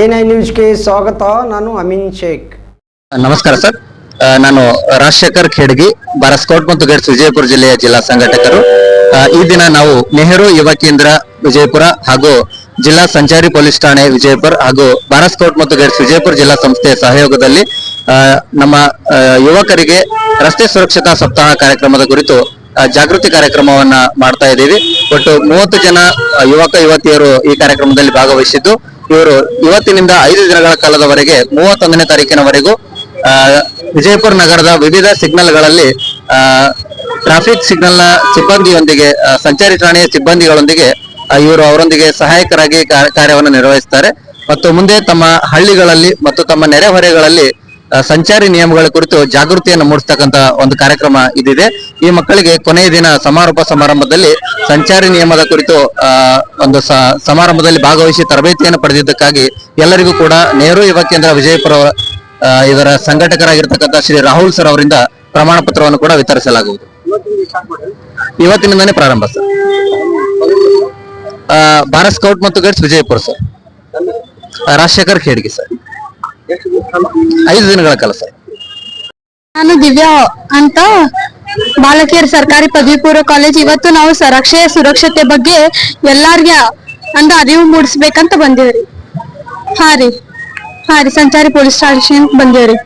N I ನ್ಯೂಸ್ಗೆ ಸ್ವಾಗತ, ನಾನು ಅಮೀನ್ ಶೇಖ್. ನಮಸ್ಕಾರ ಸರ್. ನಾನು ರಾಜಶೇಖರ್ ಖೇಡ್ಗಿ, ಬರಸ್ಕೋಟ್ ಮತ್ತು ಗೈಡ್ಸ್ ವಿಜಯಪುರ ಜಿಲ್ಲೆಯ ಜಿಲ್ಲಾ ಸಂಘಟಕರು. ಈ ದಿನ ನಾವು ನೆಹರು ಯುವ ಕೇಂದ್ರ ವಿಜಯಪುರ ಹಾಗೂ ಜಿಲ್ಲಾ ಸಂಚಾರಿ ಪೊಲೀಸ್ ಠಾಣೆ ವಿಜಯಪುರ ಹಾಗೂ ಭಾರತ್ ಸ್ಕೌಟ್ ಮತ್ತು ಗೈಡ್ಸ್ ವಿಜಯಪುರ ಜಿಲ್ಲಾ ಸಂಸ್ಥೆಯ ಸಹಯೋಗದಲ್ಲಿ ನಮ್ಮ ಯುವಕರಿಗೆ ರಸ್ತೆ ಸುರಕ್ಷತಾ ಸಪ್ತಾಹ ಕಾರ್ಯಕ್ರಮದ ಕುರಿತು ಜಾಗೃತಿ ಕಾರ್ಯಕ್ರಮವನ್ನ ಮಾಡ್ತಾ ಇದ್ದೀವಿ. ಒಟ್ಟು ಮೂವತ್ತು ಜನ ಯುವಕ, ಯುವತಿಯರು ಈ ಕಾರ್ಯಕ್ರಮದಲ್ಲಿ ಭಾಗವಹಿಸಿದ್ದು ಇವರು ಇವತ್ತಿನಿಂದ ಐದು ದಿನಗಳ ಕಾಲದವರೆಗೆ ಮೂವತ್ತೊಂದನೇ ತಾರೀಕಿನವರೆಗೂ ವಿಜಯಪುರ ನಗರದ ವಿವಿಧ ಸಿಗ್ನಲ್ಗಳಲ್ಲಿ ಟ್ರಾಫಿಕ್ ಸಿಗ್ನಲ್ನ ಸಿಬ್ಬಂದಿಯೊಂದಿಗೆ ಸಂಚಾರಿ ಠಾಣೆಯ ಸಿಬ್ಬಂದಿಗಳೊಂದಿಗೆ ಇವರು ಅವರೊಂದಿಗೆ ಸಹಾಯಕರಾಗಿ ಕಾರ್ಯವನ್ನು ನಿರ್ವಹಿಸ್ತಾರೆ. ಮತ್ತು ಮುಂದೆ ತಮ್ಮ ಹಳ್ಳಿಗಳಲ್ಲಿ ಮತ್ತು ತಮ್ಮ ನೆರೆಹೊರೆಗಳಲ್ಲಿ ಸಂಚಾರಿ ನಿಯಮಗಳ ಕುರಿತು ಜಾಗೃತಿಯನ್ನು ಮೂಡಿಸ್ತಕ್ಕಂತ ಒಂದು ಕಾರ್ಯಕ್ರಮ ಇದಿದೆ. ಈ ಮಕ್ಕಳಿಗೆ ಕೊನೆಯ ದಿನ ಸಮಾರೋಪ ಸಮಾರಂಭದಲ್ಲಿ ಸಂಚಾರಿ ನಿಯಮದ ಕುರಿತು ಒಂದು ಸಮಾರಂಭದಲ್ಲಿ ಭಾಗವಹಿಸಿ ತರಬೇತಿಯನ್ನು ಪಡೆದಿದ್ದಕ್ಕಾಗಿ ಎಲ್ಲರಿಗೂ ಕೂಡ ನೆಹರು ಯುವ ಕೇಂದ್ರ ವಿಜಯಪುರ ಇದರ ಸಂಘಟಕರಾಗಿರ್ತಕ್ಕಂಥ ಶ್ರೀ ರಾಹುಲ್ ಸರ್ ಅವರಿಂದ ಪ್ರಮಾಣ ಪತ್ರವನ್ನು ಕೂಡ ವಿತರಿಸಲಾಗುವುದು. ಇವತ್ತಿನಿಂದಾನೇ ಪ್ರಾರಂಭ ಸರ್. ಭಾರತ್ ಸ್ಕೌಟ್ ಮತ್ತು ಗೈಡ್ಸ್ ವಿಜಯಪುರ ಸರ್. ರಾಜಶೇಖರ್ ಖೇಡ್ಗೆ ಸರ್. ಐದು ದಿನಗಳ ಕಾಲ ಸರ್. ನಾನು ದಿವ್ಯಾ ಅಂತ ಬಾಲಕಿಯರ ಸರ್ಕಾರಿ ಪದವಿ ಪೂರ್ವ ಕಾಲೇಜ್. ಇವತ್ತು ನಾವು ರಕ್ಷೆಯ ಸುರಕ್ಷತೆ ಬಗ್ಗೆ ಎಲ್ಲಾರ್ಗೆ ಅಂದ ಅರಿವು ಮೂಡಿಸ್ಬೇಕಂತ ಬಂದೇವ್ರಿ. ಹಾ ರೀ. ಹಾ ರೀ, ಸಂಚಾರಿ ಪೊಲೀಸ್ ಸ್ಟೇಷನ್ ಬಂದೇವ್ರಿ.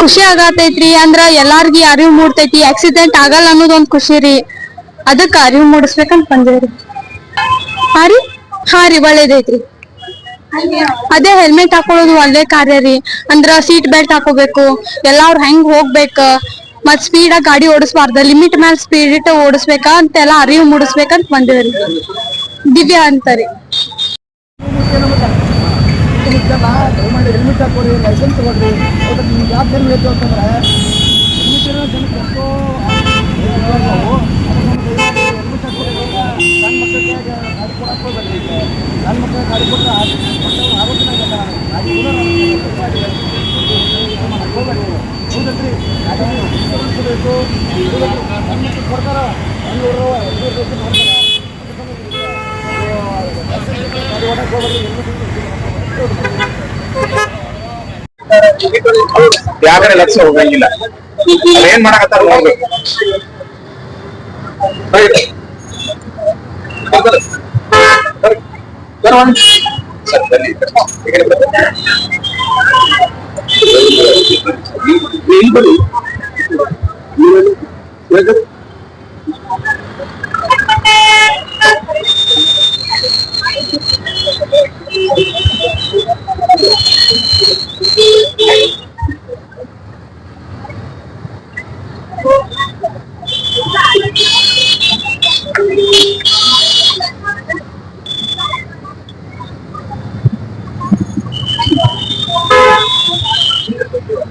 ಖುಷಿ ಆಗತೈತ್ರಿ ಅಂದ್ರ ಎಲ್ಲಾರ್ಗಿ ಅರಿವು ಮೂಡ್ತೈತಿ. ಆಕ್ಸಿಡೆಂಟ್ ಆಗಲ್ಲ ಅನ್ನೋದೊಂದ್ ಖುಷಿ ರೀ. ಅದಕ್ಕ ಅರಿವು ಮೂಡಿಸ್ಬೇಕಂತ ಬಂದೇವ್ರಿ. ಹಾ ರೀ. ಹಾ ರೀ, ಒಳ್ಳೇದೈತ್ರಿ. ಅದೇ ಹೆಲ್ಮೆಟ್ ಹಾಕೊಳ್ಳೋದು ಒಳ್ಳೆ ಕಾರ್ಯ ರೀ ಅಂದ್ರ ಸೀಟ್ ಬೆಲ್ಟ್ ಹಾಕೋಬೇಕು ಎಲ್ಲಾರು ಹೆಂಗ್ ಹೋಗ್ಬೇಕ ಮತ್ ಸ್ಪೀಡ್ ಆಗಿ ಗಾಡಿ ಓಡಿಸ್ಬಾರ್ದ ಲಿಮಿಟ್ ಮೇಲೆ ಸ್ಪೀಡ್ ಇಟ್ಟು ಅಂತ ಅಂತೆಲ್ಲ ಅರಿವು ಮೂಡಿಸ್ಬೇಕಂತ ಬಂದೇವ್ರಿ ದಿವ್ಯಾ ಅಂತಾರಿ ಹೆಲ್ಮೆಟ್ ಗಾಡಿ ಕೊಡಕ್ಕೆ ಆರೋಗ್ಯ ಗಾಡಿ ಹೋಗ್ಬೇಡಿ ಹೌದಲ್ರಿ ಗಾಡಿ ಇನ್ಶೂರೆನ್ಸ್ ಬೇಕು. ನನ್ನ ಮಕ್ಕಳು ಕೊಡ್ತಾರ. ಹಂಗೂರು ಐನೂರು ಬೇಕು ಮಾಡ್ತಾರೆ ಯಾಕಡೆ ಲಕ್ಷ ಹೋಗಂಗಿಲ್ಲ. ಏನ್ ಮಾಡಕತ್ತಾರ ನೋಡ್ಬೇಕು. ಇಲ್ಲಿ ಬರ್ರಿ.